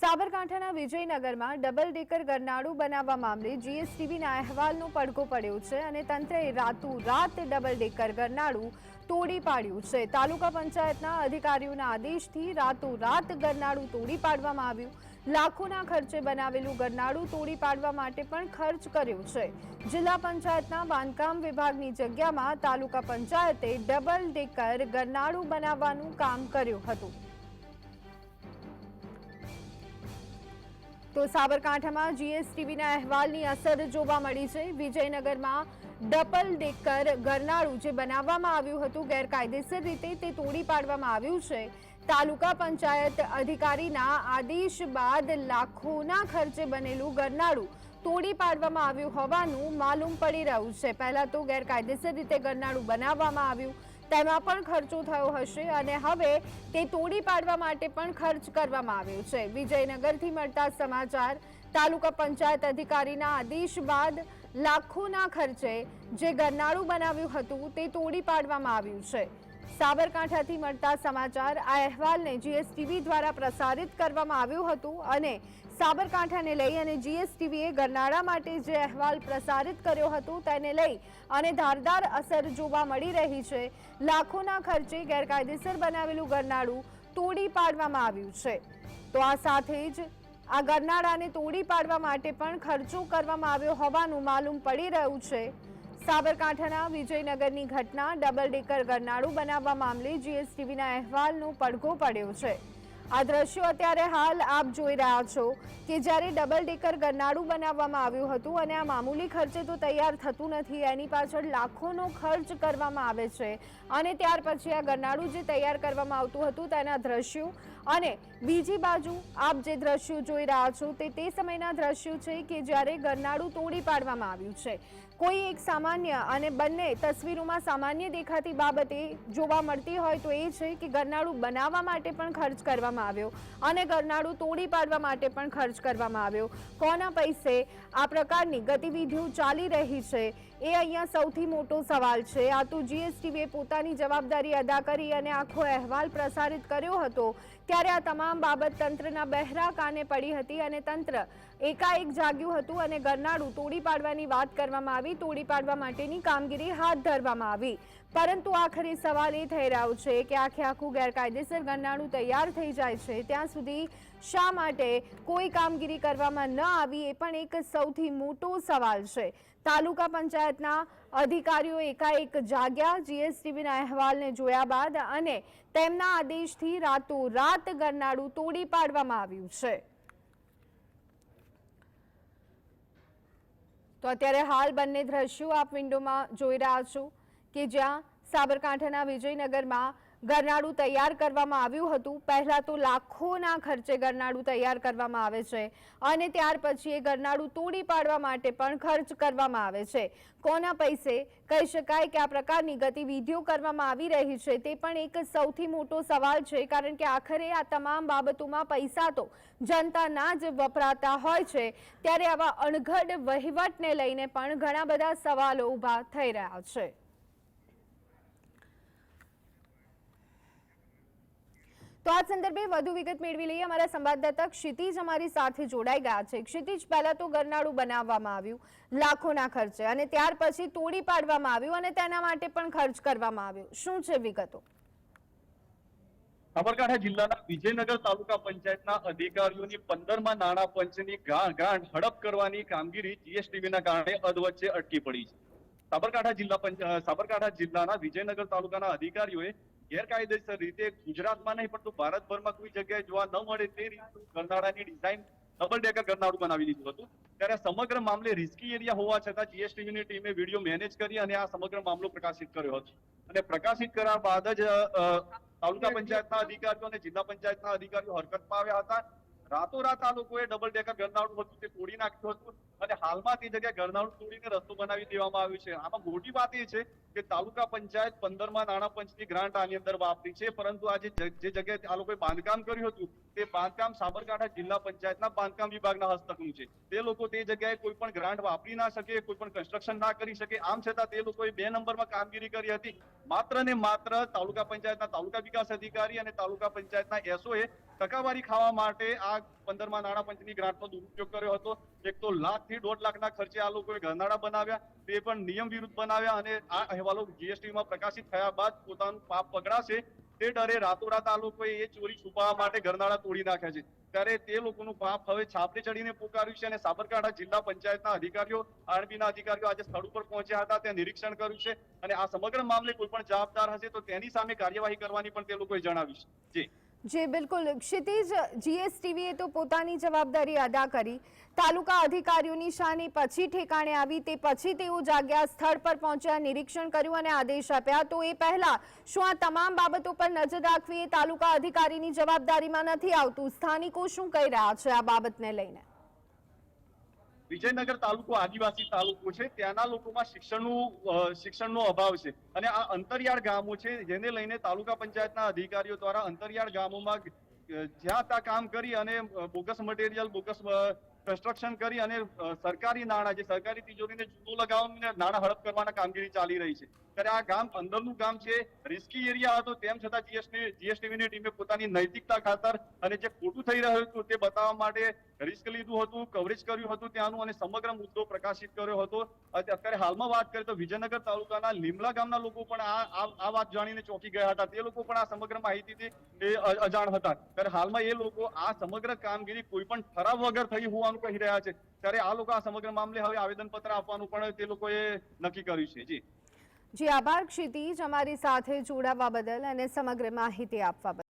સાબરકાંઠાના વિજયનગરમાં double decker ગરનાળું બનાવવા મામલે જીએસટીવીના અહેવાલનો પડઘો પડ્યો છે અને તંત્રએ રાતોરાત ડબલ ડેકર ગરનાળું તોડી પાડ્યું છે. તાલુકા પંચાયતના અધિકારીઓના આદેશથી રાતોરાત ગરનાળું તોડી પાડવામાં આવ્યું. લાખોના ખર્ચે બનાવેલું ગરનાળું તોડી પાડવા માટે પણ ખર્ચ કર્યો છે. જિલ્લા પંચાયતના બાંધકામ વિભાગની જગ્યામાં તાલુકા પંચાયતે ડબલ ડેકર ગરનાળું બનાવવાનું કામ કર્યું હતું. તો સાબરકાંઠામાં જીએસટીવીના અહેવાલની અસર જોવા મળી છે. વિજયનગરમાં ડબલ ડેકર ગરનાળું જે બનાવવામાં આવ્યું હતું ગેરકાયદેસર રીતે તે તોડી પાડવામાં આવ્યું છે. તાલુકા પંચાયત અધિકારીના આદેશ બાદ લાખોના ખર્ચે બનેલું ગરનાળું તોડી પાડવામાં આવ્યું હોવાનું માલુમ પડી રહ્યું છે. પહેલાં તો ગેરકાયદેસર રીતે ગરનાળું બનાવવામાં આવ્યું. તેમાં પણ ખર્ચો થયો હશે અને હવે તે તોડી પાડવા માટે પણ ખર્ચ કરવામાં આવ્યો છે. વિજયનગરથી મળતા સમાચાર, તાલુકા પંચાયત અધિકારીના આદેશ બાદ લાખોના ખર્ચે જે ગરનાળું બનાવ્યું હતું તે તોડી પાડવામાં આવ્યું છે. સાબરકાંઠાથી મળતા સમાચાર આ અહેવાલને જીએસટીવી દ્વારા પ્રસારિત કરવામાં આવ્યું હતું અને સાબરકાંઠાને લઈ અને જીએસટીવીએ ગરનાળા માટે જે અહેવાલ પ્રસારિત કર્યો હતો તેને લઈ અને ધારદાર અસર જોવા મળી રહી છે. લાખોના ખર્ચે ગેરકાયદેસર બનાવેલું ગરનાળું તોડી પાડવામાં આવ્યું છે. તો આ સાથે જ આ ગરનાળાને તોડી પાડવા માટે પણ ખર્ચો કરવામાં આવ્યો હોવાનું માલુમ પડી રહ્યું છે. સાબરકાંઠાના વિજયનગરની ઘટના ડબલ ડેકર ગરનાળું બનાવવા મામલે જીએસટીવીના અહેવાલનો પડઘો પડ્યો છે. આ દ્રશ્યો અત્યારે હાલ આપ જોઈ રહ્યા છો કે જ્યારે ડબલ ડેકર ગરનાળું બનાવવામાં આવ્યું હતું અને આ મામૂલી ખર્ચે તો તૈયાર થતું નથી, એની પાછળ લાખોનો ખર્ચ કરવામાં આવે છે. અને ત્યાર પછી આ ગરનાળું જે તૈયાર કરવામાં આવતું હતું તેના દ્રશ્યો. અને બીજી બાજુ આપ જે દ્રશ્યો જોઈ રહ્યા છો તે તે સમયના દ્રશ્યો છે કે જ્યારે ગરનાળું તોડી પાડવામાં આવ્યું છે. કોઈ એક સામાન્ય અને બંને તસવીરોમાં સામાન્ય દેખાતી બાબતે જોવા મળતી હોય તો એ છે કે ગરનાળું બનાવવા માટે પણ ખર્ચ કરવામાં આવ્યો અને ગરનાળું તોડી પાડવા માટે પણ ખર્ચ કરવામાં આવ્યો. કોના પૈસે આ પ્રકારની ગતિવિધિઓ ચાલી રહી છે એ અહીંયા સૌથી મોટો સવાલ છે. આ તો જીએસટીવીએ પોતાની જવાબદારી અદા કરી અને આખો અહેવાલ પ્રસારિત કર્યો હતો ત્યારે આ તમામ બાબત તંત્રના બહેરા કાને પડી હતી અને તંત્ર એકાએક જાગ્યું હતું અને ગરનાળું તોડી પાડવાની વાત કરવામાં આવી. તોડી પાડવા માટેની કામગીરી હાથ ધરવામાં આવી. પરંતુ આખરે સવાલ એ થઈ રહ્યો છે કે આખે આખું ગેરકાયદેસર ગરનાળું તૈયાર થઈ જાય છે, ત્યાં સુધી શા માટે કોઈ કામગીરી કરવામાં ન આવી એ પણ એક સૌથી મોટો સવાલ છે. તાલુકા પંચાયતના અધિકારીઓ એકાએક જાગ્યા. જીએસટીબીના અહેવાલને જોયા બાદ અને તેમના આદેશથી રાતોરાત ગરનાળું તોડી પાડવામાં આવ્યું છે. તો અત્યારે હાલ બંને દ્રશ્યો આપ વિન્ડોમાં જોઈ રહ્યા છો કે જ્યાં સાબરકાંઠાના વિજયનગરમાં ગરનાળું તૈયાર કરવામાં આવ્યું હતું. પહેલાં તો લાખોના ખર્ચે ગરનાળું તૈયાર કરવામાં આવે છે અને ત્યાર પછી એ ગરનાળું તોડી પાડવા માટે પણ ખર્ચ કરવામાં આવે છે. કોના પૈસે? કહી શકાય કે આ પ્રકારની ગતિવિધિઓ કરવામાં આવી રહી છે. તે પણ એક સૌથી મોટો સવાલ છે, કારણ કે આખરે આ તમામ બાબતોમાં પૈસા તો જનતાના જ વપરાતા હોય છે. ત્યારે આવા અણઘડ વહીવટને લઈને પણ ઘણા બધા સવાલો ઊભા થઈ રહ્યા છે. તો આ સંદર્ભે વધુ વિગત મેળવી લઈએ. અમારા સંવાદદાતા ક્ષિતિજ અમારી સાથે જોડાઈ ગયા છે. ક્ષિતિજ, પહેલા તો ગરનાળું બનાવવામાં આવ્યું, લાખોના ખર્ચે, અને ત્યાર પછી તોડી પાડવામાં આવ્યું, અને તેના માટે પણ ખર્ચ કરવામાં આવ્યો. શું છે વિગતો? સાબરકાંઠા જિલ્લાના વિજયનગર તાલુકા પંચાયતના અધિકારીઓની પંદરમાં નાણાં પંચની ગા- ગાંઠ હડપ કરવાની કામગીરી જીએસટીવીના કારણે અધવચ્ચે અટકી પડી છે. સાબરકાંઠા જિલ્લા સાબરકાંઠા જિલ્લાના વિજયનગર તાલુકાના અધિકારીઓએ ગેરકાયદેસર રીતે ગુજરાતમાં નહીં, પરંતુ ભારતભરમાં કોઈ જગ્યાએ જોવા ન મળે તે રીતનું ગરનાળાની ડિઝાઇન ડબલ ડેકર ગરનાળું બનાવી લીધું હતું. ત્યારે સમગ્ર મામલે રિસ્કી એરિયા હોવા છતાં જીએસટીવીની ટીમે વીડિયો મેનેજ કરી અને આ સમગ્ર મામલો પ્રકાશિત કર્યો હતો. અને પ્રકાશિત કર્યા બાદ જ તાલુકા પંચાયતના અધિકારીઓ અને જિલ્લા પંચાયતના અધિકારીઓ હરકતમાં આવ્યા હતા. રાતોરાત આ લોકોએ ડબલ ડેકર ગરનાળું હતું તે તોડી નાખ્યું હતું અને હાલમાં તે જગ્યાએ ગરનાળું તોડીને રસ્તો બનાવી દેવામાં આવ્યો છે. આમાં મોટી વાત એ છે કે તાલુકા પંચાયત પંદરમાં નાણાં પંચની ગ્રાન્ટ આની અંદર વાપરી છે, પરંતુ આજે જે જગ્યાએ આ લોકોએ બાંધકામ કર્યું હતું તે બાંધકામ સાબરકાંઠા જિલ્લા પંચાયતના બાંધકામ વિભાગના હસ્તકનું છે. તે લોકો તે જગ્યાએ કોઈ પણ ગ્રાન્ટ વાપરી ના શકે, કોઈ પણ કન્સ્ટ્રક્શન ના કરી શકે. આમ છતાં તે લોકોએ બે નંબરમાં કામગીરી કરી હતી. માત્ર ને માત્ર તાલુકા પંચાયતના તાલુકા વિકાસ અધિકારી અને તાલુકા પંચાયતના એસઓએ ટકાવારી ખાવા માટે આ પંદરમાં નાણાં પંચની ગ્રાન્ટનો દુરુપયોગ કર્યો હતો. એક તો લાખથી દોઢ લાખના ખર્ચે આ લોકોએ ઘરનાળા બનાવ્યા. તે પણ નિયમ વિરુદ્ધ બનાવ્યા અને આ અહેવાલો જીએસટીમાં પ્રકાશિત થયા બાદ પોતાનું પાપ પકડાશે. તે ડરે રાતોરાત આ લોકો એ ચોરી છુપાવવા માટે ઘરનાળા તોડી નાખ્યા છે. ત્યારે તે લોકોનું પાપ હવે છાપરે ચડીને પોકાર્યું છે અને સાબરકાંઠા જિલ્લા પંચાયતના અધિકારીઓ, આરબીના અધિકારીઓ આજે સ્થળ ઉપર પહોંચ્યા હતા. ત્યાં નિરીક્ષણ કર્યું છે અને આ સમગ્ર મામલે કોઈ પણ જવાબદાર હશે તો તેની સામે કાર્યવાહી કરવાની પણ તે લોકોએ જણાવ્યું છે. જી. જી, બિલકુલ. ક્ષિતિજ, જીએસટીવીએ તો પોતાની જવાબદારી અદા કરી. તાલુકા અધિકારીઓની શાની પછી ઠેકાણે આવી તે પછી તેઓ જાગ્યા, સ્થળ પર પહોંચ્યા, નિરીક્ષણ કર્યું અને આદેશ આપ્યા. તો એ પહેલા શું આ તમામ બાબતો પર નજર રાખવી એ તાલુકા અધિકારીની જવાબદારીમાં નથી આવતું? સ્થાનિકો શું કહી રહ્યા છે આ બાબતને લઈને? વિજયનગર તાલુકો આદિવાસી તાલુકો છે. ત્યાંના લોકોમાં શિક્ષણનું શિક્ષણનો અભાવ છે. અને આ અંતરિયાળ ગામો છે, જેને લઈને તાલુકા પંચાયતના અધિકારીઓ દ્વારા અંતરિયાળ ગામોમાં જ્યાં ત્યાં કામ કરી અને બોગસ મટીરિયલ, બોગસ કન્સ્ટ્રક્શન કરી અને સરકારી નાણાં જે સરકારી તિજોરીને જુદો લગાવીને નાણાં હડપ કરવાના કામગીરી ચાલી રહી છે. ત્યારે આ ગામ અંદરનું ગામ છે રિસ્કી એરિયા હતો. તેમ છતાં જીએસટી જીએસટીવીની ટીમે પોતાની નૈતિકતા ખાતર અને જે ખોટું થઈ રહ્યું હતું તે બતાવવા માટે રિસ્ક લીધું હતું કવરેજ કર્યું હતું ત્યાંનું અને સમગ્ર મુદ્દો પ્રકાશિત કર્યો હતો. અત્યારે હાલમાં વાત કરીએ તો વિજયનગર તાલુકાના લીમલા ગામના લોકો પણ આ, આ- વાત જાણીને ચોંકી ગયા હતા. તે લોકો પણ આ સમગ્ર માહિતીથી અજાણ હતા. ત્યારે હાલમાં એ લોકો આ સમગ્ર કામગીરી કોઈ પણ ઠરાવ વગર થઈ હોવાનું કહી રહ્યા છે. ત્યારે આ લોકો આ સમગ્ર મામલે હવે આવેદનપત્ર આપવાનું પણ તે લોકોએ નક્કી કર્યું છે. જી. જી આભાર. ક્ષિતિજ અમારી સાથે જોડાવા બદલ અને સમગ્ર માહિતી આપવા